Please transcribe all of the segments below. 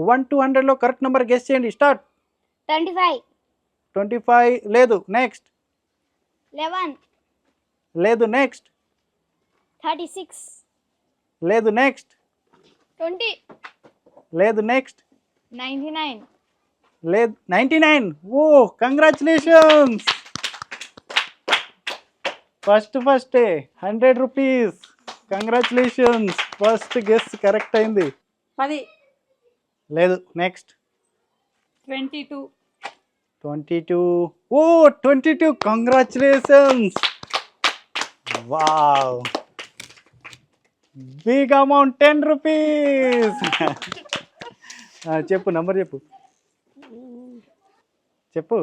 One two హండ్రెడ్లో correct number guess చేయండి. Start. Twenty five. Twenty five. లేదు. Next. Eleven. లేదు. నెక్స్ట్. Thirty six. లేదు. నెక్స్ట్. ట్వంటీ. లేదు. నెక్స్ట్. Ninety nine. లేదు. Ninety nine. Oh congratulations. First first. Hundred rupees. Congratulations. First guess correct అయింది. పది. లేదు. Next twenty two. Twenty two. Oh twenty two. Congratulations wow big amount ten rupees చెప్పు number చెప్పు. చెప్పు.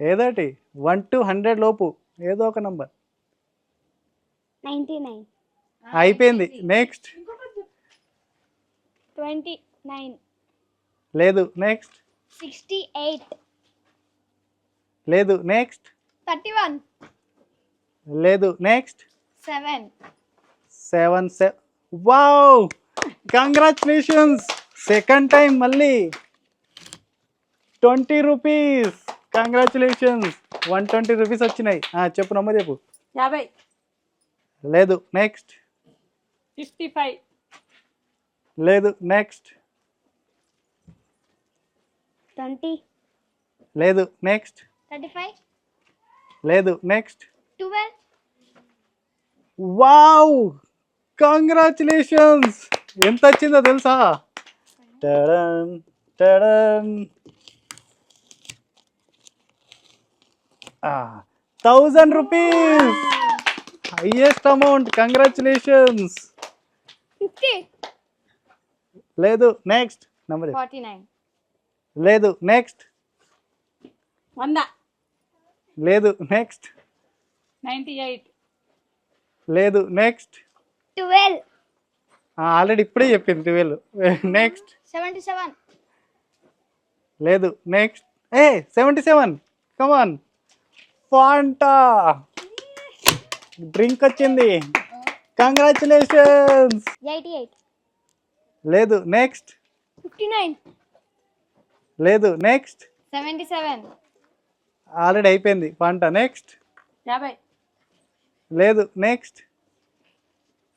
ఏదోటి. One to hundred లోపు. ఏదో ఒక నంబర్ అయిపోయింది. Next twenty nine. లేదు నెక్స్ట్ సిక్స్టీ ఎయిట్. లేదు నెక్స్ట్ థర్టీ వన్. లేదు నెక్స్ట్ సెవెన్. సెవెన్ సె వావ్! కంగ్రాచులేషన్స్ సెకండ్ టైం మళ్ళీ. Twenty rupees. Congratulations one twenty rupees వచ్చినాయి. ఆ, చెప్పు నమ్మ చెప్పు. యాభై. లేదు నెక్స్ట్ ఫిఫ్టీ ఫైవ్. లేదు నెక్స్ట్ ట్వంటీ. లేదు నెక్స్ట్ థర్టీ ఫైవ్. లేదు నెక్స్ట్ ట్వెల్వ్. వావ్ కంగ్రాచులేషన్స్ ఎంత వచ్చిందో తెలుసా? టడన్ టడన్ thousand rupees highest amount congratulations లేదు నెక్స్ట్ నంబర్ ఫార్టీ నైన్ లేదు నెక్స్ట్ వంద. లేదు నెక్స్ట్ నైంటీ ఎయిట్. లేదు నెక్స్ట్ ట్వెల్వ్. ఆల్రెడీ ఇప్పుడే చెప్పింది ట్వెల్వ్. Next seventy seven. లేదు next A seventy seven. Come on Fanta drink వచ్చింది. Congratulations eighty eight. లేదు నెక్స్ట్ ఫిఫ్టీ నైన్. లేదు నెక్స్ట్ సెవెంటీ సెవెన్. ఆల్రెడీ అయిపోయింది. ఫాంటా నెక్స్ట్ యాభై. లేదు next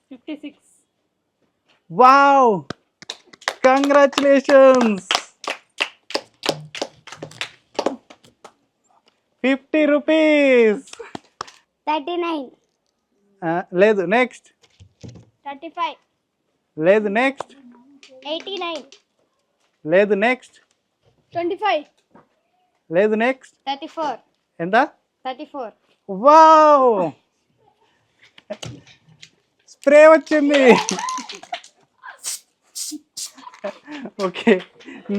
fifty six. Wow congratulations fifty rupees thirty nine. లేదు next thirty five. లేదు next eighty nine. లేదు next twenty five. లేదు నెక్స్ట్ థర్టీ ఫోర్. ఎంత? Thirty four. వావ్! స్ప్రే వచ్చింది. Okay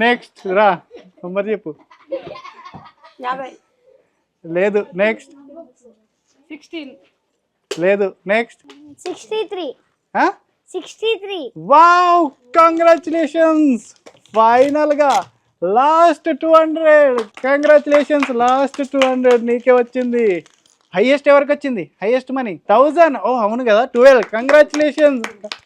next రా. నెంబర్ చెప్పు. యాభై. లేదు నెక్స్ట్ సిక్స్టీన్. లేదు next sixty three. Sixty three. Wow congratulations ఫైనల్గా last two hundred. Congratulations last two hundred. నీకే వచ్చింది. హైయెస్ట్ ఎవరికి వచ్చింది? హైయెస్ట్ మనీ థౌజండ్ ఓ అవును కదా. Twelve congratulations